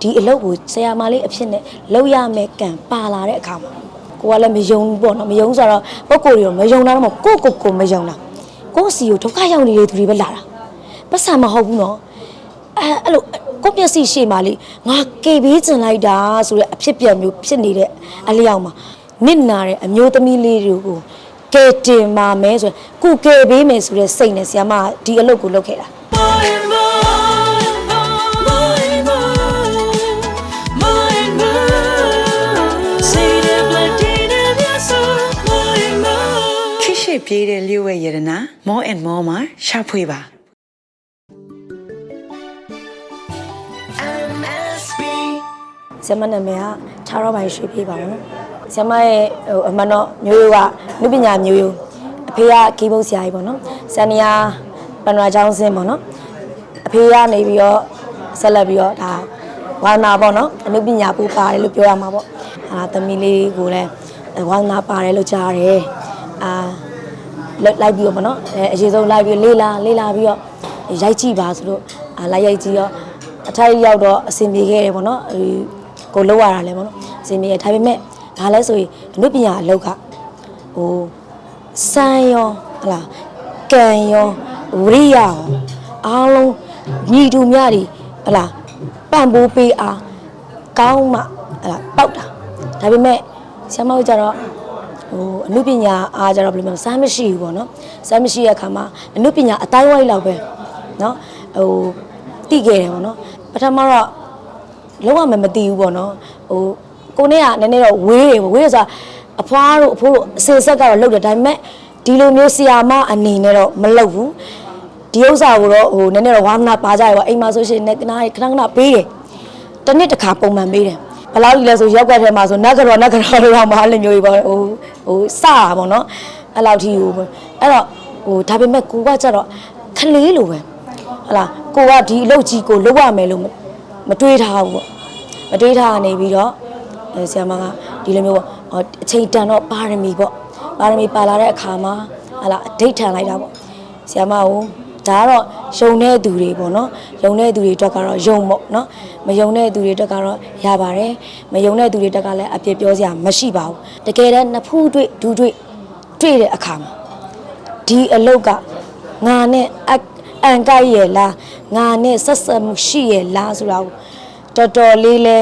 ဒီအလုပ်ကိုဆရာမလေးအဖြစ်နဲ့လုပ်ရမယ်ကံပါလာတဲ့အခါမှာကိုကလည်းမယုံဘူးပေါ့နော်မယုံဆိုတော့ပုံကိုယ်တွေတော့မယုံတာတော့မဟုတ်ကိုယ့်ကိုယ်ကိုမယုံတာကိုယ့်စီကိုဒုက္ခရောက်နေတဲ့သူတွေပဲလာတာပတ်စံမဟုတ်ဘူးနော်အဲအဲ့လိုကိုယ့်မျက်စိရှေ့မှာလေငါကေဘေးကျင်လိုက်တာဆိုတဲ့အဖြစ်ပြက်မျိုးဖြစ်နေတဲ့အလျောက်မှာနစ်နာတဲ့အမျိုးသမီးလေးတွေကိုကဲတင်ပါမယ်ဆိုရင်ကုကဲပေးမယ်ဆိုတဲ့စိတ်နဲ့ဆရာမကဒီအလုပ်ကိုလုပ်ခဲ့တာ more. ခိရှိပြေးတဲ့လျှို့ဝဲရတနာ more and more မှာရှာဖွေပါ MSB. ဆရာမနာမည်ကခြားတော့ပိုင်းရွှေပြေးပါမယ်နော်ဆရာမရဲ့ဟိုအမှန်တော့မျိုးရိုးကလူပညာမျိုးရိုးအဖေကကီးဘုတ်ဆရာကြီးပေါ့နော်ဆန်နီယာပန်ရာကျောင်းစင်းပေါ့နော်အဖေကနေပြီးတော့ဆက်လက်ပြီးတော့ဒါဝါနာပေါ့နော်အနုပညာပူပါတယ်လို့ပြောရမှာပေါ့အာသမီးလေးကိုလည်းဝါနာပါတယ်လို့ကြားတယ်အာ လိုက်လိုက်ပြီးတော့ပေါ့နော်အဲအရေးဆုံးလိုက်ပြီးလေးလာလေးလာပြီးတော့ရိုက်ကြည့်ပါဆိုလို့အာလိုက်ရိုက်ကြည့်တော့အထိုက်ရောက်တော့အဆင်ပြေခဲ့တယ်ပေါ့နော်အဲကိုလောက်ရတာလဲပေါ့နော်အဆင်ပြေတယ်ဒါပေမဲ့ဘာလဲဆိုရင်အနုပညာအလောက်ကဟိုစံရောဟလာကံရောဝရိယရောအားလုံးညီတူမြတွေဟလာပံ့ပိုးပေးအားကောင်းမှဟလာပောက်တာဒါပေမဲ့ဆရာမတို့ကြတော့ ဟိုအနုပညာအားကြတော့ဘယ်လိုမျိုးစမ်းမရှိဘူးပေါ့နော်စမ်းမရှိတဲ့အခါမှာအနုပညာအတိုင်းဝိုင်းလောက်ပဲနော်ဟိုတိခဲ့တယ်ပေါ့နော်ပထမတော့လုံးဝမမသိဘူးပေါ့နော်ဟိုကိုနဲ့ကနည်းနည်းတော့ဝေးတယ်ပေါ့ဝေးရဆိုတာအဖွားတို့အဖိုးတို့အစင်ဆက်ကတော့လုပ်တယ်ဒါပေမဲ့ဒီလိုမျိုးဆီယာမအနေနဲ့တော့မလုပ်ဘူးဒီဥစ္စာကိုတော့ဟိုနည်းနည်းတော့ဝါမနာပါကြရပါအိမ်မှာဆိုရှင်နဲ့ကနာခဏခဏပေးတယ်တစ်နှစ်တစ်ခါပုံမှန်ပေးတယ် ဘယ်လောက်ကြီးလဲဆိုရောက်ကက်ထဲမှာဆိုနက်ကတော့နက်ကတော့တော့မှအဲ့လိုမျိုးကြီးပေါ့ဟိုဟိုစတာပေါ့နော်အဲ့လောက်ကြီးဟိုအဲ့တော့ဟိုဒါပေမဲ့ကိုကကြတော့ခလေးလိုပဲဟလာကိုကဒီအလုပ်ကြီးကိုလုပ်ရမယ်လို့မတွေးထားဘူးပေါ့မတွေးထားနေပြီးတော့အဲဆရာမကဒီလိုမျိုးပေါ့ဟောအချိန်တန်တော့ပါရမီပေါ့ပါရမီပါလာတဲ့အခါမှာဟလာအဒိတ်ထန်လိုက်တာပေါ့ဆရာမကိုဒါကတော့ ယုံတဲ့သူတွေပေါ့နော်ယုံတဲ့သူတွေအတွက်ကတော့ယုံပေါ့နော်မယုံတဲ့သူတွေအတွက်ကတော့ရပါတယ်မယုံတဲ့သူတွေအတွက်ကလည်းအပြစ်ပြောစရာမရှိပါဘူးတကယ်တမ်းနှစ်ဖူးတွေ့ဒူးတွေ့တွေ့တဲ့အခါမှာဒီအလုတ်ကငါနဲ့အအန်ကိုက်ရဲ့လားငါနဲ့ဆက်ဆက်မှုရှိရဲ့လားဆိုတာကိုတော်တော်လေးလဲ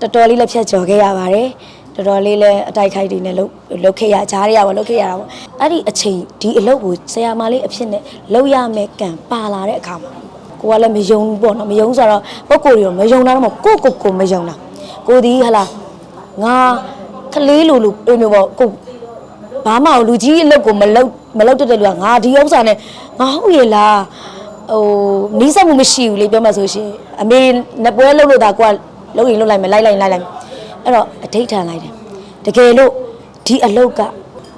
တော်တော်လေးလည်းဖြတ်ကျော်ခဲ့ရပါတယ် တော်တော်လေးလည်းအတိုက်ခိုက်တွေနဲ့လှုပ်လှုပ်ခဲ့ရကြားရပါလှုပ်ခဲ့ရတာပေါ့အဲ့ဒီအချိန်ဒီအလုပ်ကိုဆရာမလေးအဖြစ်နဲ့လုပ်ရမယ်ကံပါလာတဲ့အခါမှာကိုကလည်းမယုံဘူးပေါ့နော်မယုံဆိုတော့ပုံကိုယ်တွေတော့မယုံတာတော့မဟုတ်ကိုယ့်ကိုယ်ကိုမယုံတာကိုဒီဟလာငါကလေးလိုလိုအဲ့လိုပေါ့ကိုဘာမှလူကြီးအလုပ်ကိုမလုပ်မလုပ်တတ်တဲ့လူကငါဒီဥစ္စာနဲ့ငါဟုတ်ရဲ့လားဟိုနီးစပ်မှုမရှိဘူးလေပြောမှဆိုရှင်အမေနှစ်ပွဲလုပ်လို့ဒါကိုကလုပ်ရင်လုပ်လိုက်မယ်လိုက်လိုက်လိုက်လိုက် အဲ့တော့အဋိဋ္ဌာန်လိုက်တယ်တကယ်လို့ဒီအလုပ်က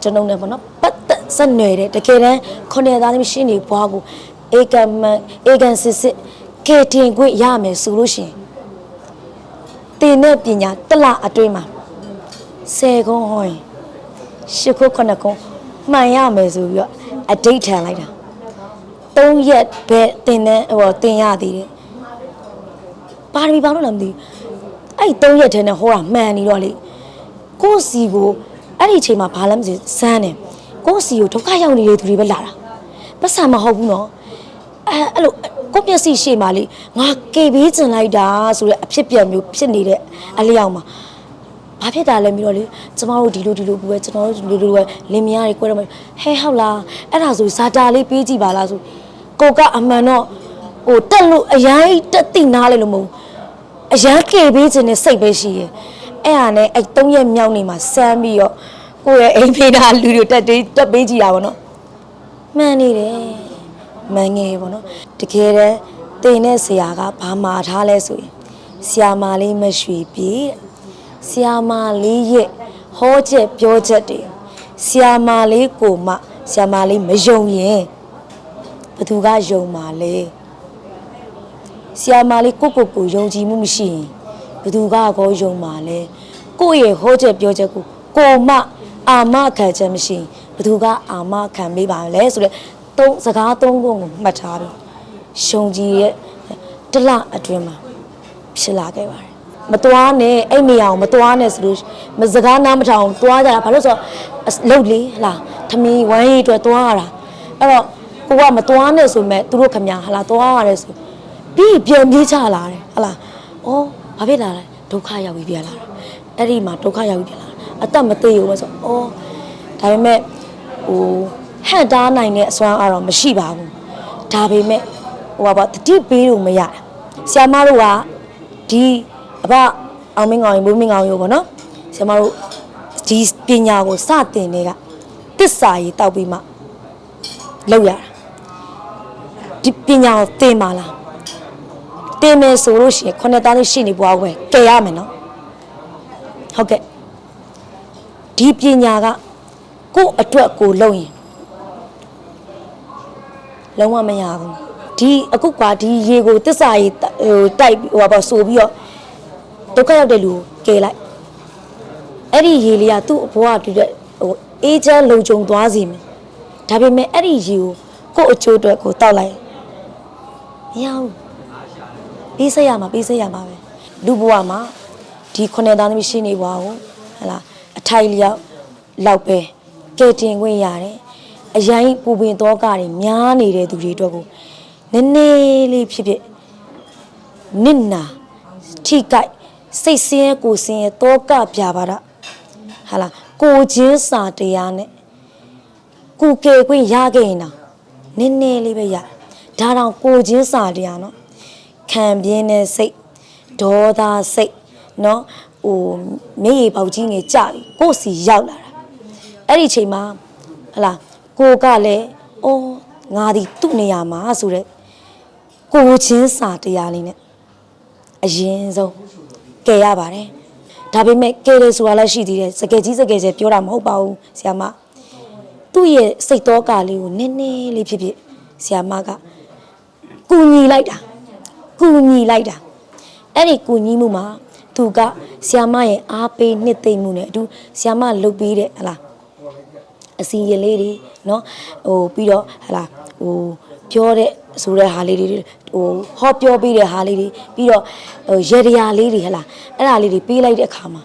ကျွန်တော်နဲ့ပေါ့နော်ပတ်သက်ဆက်နွယ်တဲ့တကယ်တမ်းခုနှစ်သားသမီးရှင်းနေဘွားကိုအေကမန်အေကန်စစ်စစ်ကေတင်ခွင့်ရမယ်ဆိုလို့ရှရင်တင်တဲ့ပညာတစ်လအတွင်းမှာဆယ်ခွန်းဟောရင်ရှစ်ခုခုနှစ်ခုမှန်ရမယ်ဆိုပြီးတော့အဒိတ်ထန်လိုက်တာသုံးရက်ပဲတင်တဲ့ဟိုတင်ရသေးတယ်ပါရမီပေါင်းလို့လည်းမသိဘူး အဲ့ဒီသုံးရက်ထဲနဲ့ဟောတာမှန်နေတော့လေကိုယ့်စီကိုအဲ့ဒီအချိန်မှာဘာလဲမသိဘူးစမ်းတယ်ကိုယ့်စီကိုဒုက္ခရောက်နေတဲ့သူတွေပဲလာတာပတ်စံမဟုတ်ဘူးနော်အဲအဲ့လိုကိုယ့်မျက်စိရှေ့မှာလေငါကေဘေးကျင်လိုက်တာဆိုတဲ့အဖြစ်ပြက်မျိုးဖြစ်နေတဲ့အလျောက်မှာဘာဖြစ်တာလဲပြီးတော့လေကျမတို့ဒီလိုဒီလိုပဲကျွန်တော်တို့ဒီလိုဒီလိုပဲလင်မယားတွေ꿰တော့မယ်ဟဲဟုတ်လားအဲ့ဒါဆိုဇာတာလေးပေးကြည့်ပါလားဆိုကိုကအမှန်တော့ဟိုတက်လို့အရင်တက်တိနားလေလို့မဟုတ်ဘူး အရန်ကေပေးခြင်းနဲ့စိတ်ပဲရှိရဲ့အဲ့ဟာနဲ့အဲ့၃ရက်မြောက်နေမှာစမ်းပြီးတော့ကိုယ့်ရဲ့အိမ်ဖေးတာလူတွေတက်တေးတက်ပေးကြည့်တာပေါ့နော်မှန်နေတယ်မှန်ငယ်ပေါ့နော်တကယ်တမ်းတင်တဲ့ဆရာကဘာမှာထားလဲဆိုရင်ဆရာမလေးမရွှေပြေတဲ့ဆီယာမာလေးရဲ့ဟောချက်ပြောချက်တွေဆီယာမာလေးကိုမှဆီယာမာလေးမယုံရင်ဘသူကယုံမှာလဲ ဆီယာမာလေးကိုကိုကိုယုံကြည်မှုမရှိရင်ဘသူကကောယုံမှာလဲကိုယ့်ရဲ့ဟောချက်ပြောချက်ကိုကိုမှအာမခံချက်မရှိရင်ဘသူကအာမခံမေးပါလဲဆိုတော့သုံးစကားသုံးခုကိုမှတ်ထားပြီးယုံကြည်ရဲ့တစ်လအတွင်းမှာဖြစ်လာခဲ့ပါတယ်မသွားနဲ့အဲ့နေရာကိုမသွားနဲ့ဆိုလို့မစကားနားမထောင်သွားကြတာဘာလို့ဆိုတော့လှုပ်လေဟလာထမီဝမ်းရီအတွက်သွားရတာအဲ့တော့ကိုကမသွားနဲ့ဆိုမဲ့သူတို့ခမညာဟလာသွားရတယ်ဆို ပြီးပြန်ပြေးချလာတယ်ဟလာဩဘာဖြစ်လာလဲဒုက္ခရောက်ပြီးပြန်လာတာအဲ့ဒီမှာဒုက္ခရောက်ပြီးပြန်လာတာအသက်မသေးဘူးပဲဆိုဩဒါပေမဲ့ဟိုဟန်တားနိုင်တဲ့အစွမ်းအတော့မရှိပါဘူးဒါပေမဲ့ဟိုပါတတိပေးလို့မရတာဆရာမတို့ကဒီအဘအောင်မင်းကောင်ရေမိုးမင်းကောင်ရေပေါ့နော်ဆရာမတို့ဒီပညာကိုစတင်နေကတစ္ဆာကြီးတောက်ပြီးမှလောက်ရတာဒီပညာကိုသင်ပါလား သင်မယ်ဆိုလို့ရှိရင်ခုနှစ်သားလေးရှိနေပွားပဲကယ်ရမယ်နော်ဟုတ်ကဲ့ဒီပညာကကိုယ့်အတွက်ကိုလုံရင်လုံးဝမရဘူးဒီအခုကဒီရေကိုတစ္ဆာကြီးဟိုတိုက်ဟိုပါဆိုပြီးတော့ဒုက္ခရောက်တဲ့လူကိုကယ်လိုက်အဲ့ဒီရေလေးကသူ့အဘွားတူတဲ့ဟိုအေးချမ်းလုံခြုံသွားစီမယ်ဒါပေမဲ့အဲ့ဒီရေကိုကိုယ့်အကျိုးအတွက်ကိုတောက်လိုက်မရဘူး ပေးဆက်ရမှာပေးဆက်ရမှာပဲလူဘဝမှာဒီခုနှစ်သားသမီးရှိနေပါဘူးဟလာအထိုက်လျောက်လောက်ပဲကဲတင်ခွင့်ရတယ်အရင်ပူပင်တော့ကတွေများနေတဲ့သူတွေအတွက်ကိုနည်းနည်းလေးဖြစ်ဖြစ်နစ်နာထိကြိုက်စိတ်ဆင်းရဲကိုယ်ဆင်းရဲတော့ကပြပါတော့ဟာလာကိုချင်းစာတရားနဲ့ကိုကေခွင့်ရခဲ့ရင်တော့နည်းနည်းလေးပဲရဒါတောင်ကိုချင်းစာတရားနော် ခံပြင်းတဲ့စိတ်ဒေါသစိတ်နော်ဟိုမျက်ရည်ပေါက်ကြီးငယ်ကြပြီကိုယ့်စီရောက်လာတာအဲ့ဒီအချိန်မှာဟလာကိုကလည်းအော်ငါဒီသူ့နေရာမှာဆိုတဲ့ကိုချင်းစာတရားလေးနဲ့အရင်ဆုံးကယ်ရပါတယ်ဒါပေမဲ့ကယ်တယ်ဆိုတာလည်းရှိသေးတယ်စကယ်ကြီးစကယ်ကျယ်ပြောတာမဟုတ်ပါဘူးဆရာမသူ့ရဲ့စိတ်တော်ကလေးကိုနည်းနည်းလေးဖြစ်ဖြစ်ဆရာမကကူညီလိုက်တာ ကူညီလိုက်တာအဲ့ဒီကူညီမှုမှာသူကဆရာမရဲ့အားပေးနှစ်သိမ့်မှုနဲ့အတူဆရာမလုပ်ပေးတဲ့ဟလားအစီရင်လေးတွေเนาะဟိုပြီးတော့ဟလာဟိုပြောတဲ့ဆိုတဲ့ဟာလေးတွေဟိုဟောပြောပေးတဲ့ဟာလေးတွေပြီးတော့ဟိုရေရရာလေးတွေဟလာအဲ့ဒါလေးတွေပေးလိုက်တဲ့အခါမှာ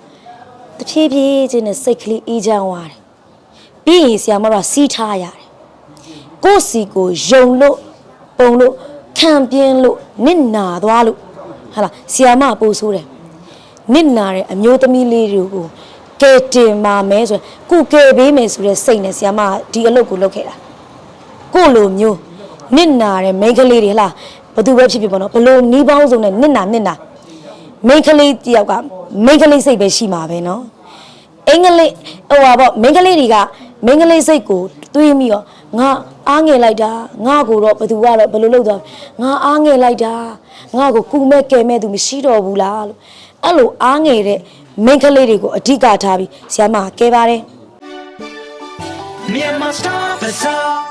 တဖြည်းဖြည်းချင်းနဲ့စိတ်ကလေးအေးချမ်းသွားတယ်ပြီးရင်ဆရာမတို့ကစီးထားရတယ်ကိုယ့်စီကိုယုံလို့ပုံလို့ ခံပြင်းလို့နစ်နာသွားလို့ဟာလားဆီယာမပို့ဆိုးတယ်နစ်နာတဲ့အမျိုးသမီးလေးတွေကိုကဲတင်ပါမယ်ဆိုရင်ကုကဲပေးမယ်ဆိုတဲ့စိတ်နဲ့ဆီယာမကဒီအလုပ်ကိုလုပ်ခဲ့တာကိုယ့်လိုမျိုးနစ်နာတဲ့မိန်းကလေးတွေဟလားဘသူပဲဖြစ်ဖြစ်ပေါ့နော်ဘလို့နီးပေါင်းစုံနဲ့နစ်နာနစ်နာမိန်းကလေးတယောက်ကမိန်းကလေးစိတ်ပဲရှိမှာပဲနော်အင်္ဂလိပ်ဟိုပါပေါ့မိန်းကလေးတွေကမိန်းကလေးစိတ်ကိုတွေးပြီးတော့ ငါအားငယ်လိုက်တာငါကိုတော့ဘသူကတော့ဘယ်လိုလုပ်သွားငါအားငယ်လိုက်တာငါကိုကူမဲ့ကဲမဲ့သူမရှိတော့ဘူးလားလို့အဲ့လိုအားငယ်တဲ့မိန်းကလေးတွေကိုအဓိကထားပြီးဆရာမကကဲပါတယ် Myanmar Star Bazaar